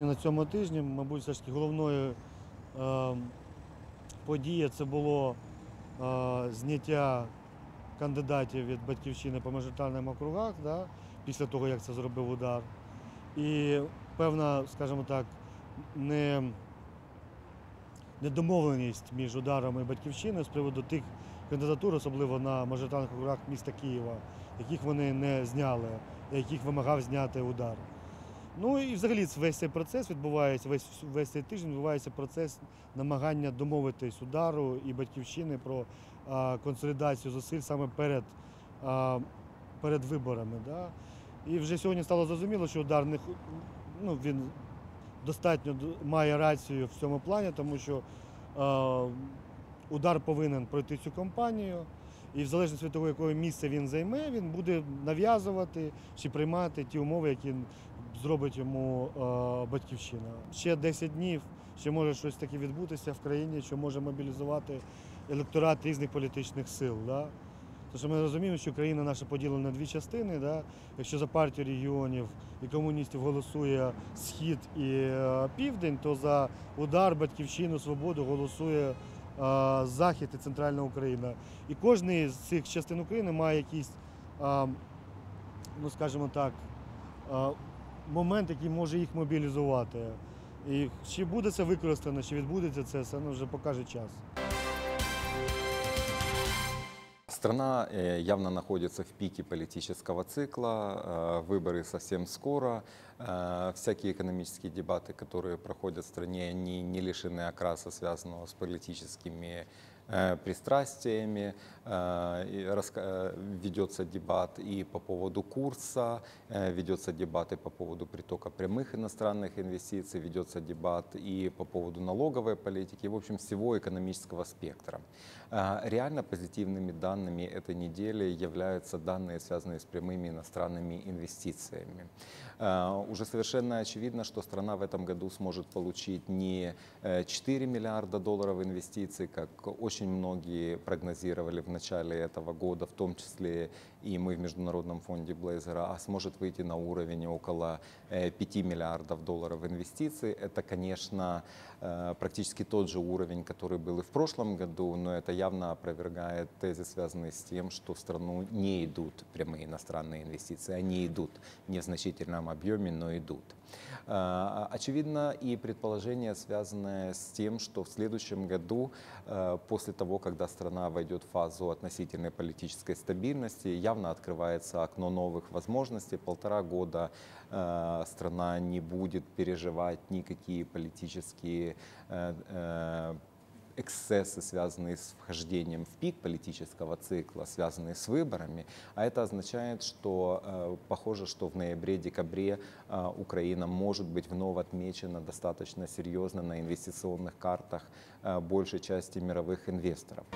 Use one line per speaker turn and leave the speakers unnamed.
На цьому тижні, мабуть, все ж таки головною е, подією це було е, зняття кандидатів від батьківщини по мажоритарним округах, да, після того, як це зробив удар. І певна, скажімо так, не, недомовленість між ударом і батьківщиною з приводу тих кандидатур, особливо на мажоритарних округах міста Києва, яких вони не зняли, яких вимагав зняти удар. Ну і взагалі весь цей процес відбувається, весь, весь цей тиждень відбувається процес намагання домовитись удару і батьківщини про а, консолідацію зусиль саме перед, а, перед виборами. Да? І вже сьогодні стало зрозуміло, що удар не ну, він достатньо має рацію в цьому плані, тому що а, удар повинен пройти цю кампанію. І в залежності від того, якого місця він займе, він буде нав'язувати чи приймати ті умови, які зробить йому е, батьківщина. Ще 10 днів, ще може щось таке відбутися в країні, що може мобілізувати електорат різних політичних сил. Да? Тому що ми розуміємо, що країна наша поділена на дві частини. Да? Якщо за партію регіонів і комуністів голосує Схід і е, Південь, то за удар, батьківщину, свободу голосує е, Захід і Центральна Україна. І кожна з цих частин України має якийсь, е, ну скажімо так, момент, який може їх мобілізувати. І чи буде це використано, чи відбудеться це, це ну, вже покаже час.
Страна э, явно находится в пике политического цикла, э, выборы совсем скоро, э, всякие экономические дебаты, которые проходят в стране, они не лишены окраса, связанного с политическими э, пристрастиями. Э, и раска- э, Ведется дебат и по поводу курса, э, ведется дебат и по поводу притока прямых иностранных инвестиций, ведется дебат и по поводу налоговой политики, в общем, всего экономического спектра. Реально позитивными данными этой недели являются данные, связанные с прямыми иностранными инвестициями. Уже совершенно очевидно, что страна в этом году сможет получить не э, 4 миллиарда долларов инвестиций, как очень многие прогнозировали в начале этого года, в том числе и мы в Международном фонде Блейзера, а сможет выйти на уровень около э, 5 миллиардов долларов инвестиций. Это, конечно, э, практически тот же уровень, который был и в прошлом году, но это явно опровергает тезы, связанные с тем, что в страну не идут прямые иностранные инвестиции. Они идут не в значительном объеме, но идут. Э, Очевидно и предположение, связанное с тем, что в следующем году, э, после того, когда страна войдет в фазу относительной политической стабильности, явно открывается окно новых возможностей. Полтора года э, страна не будет переживать никакие политические э, э, эксцессы, связанные с вхождением в пик политического цикла, связанные с выборами. А это означает, что э, похоже, что в ноябре-декабре э, Украина может быть вновь отмечена достаточно серьезно на инвестиционных картах э, большей части мировых инвесторов.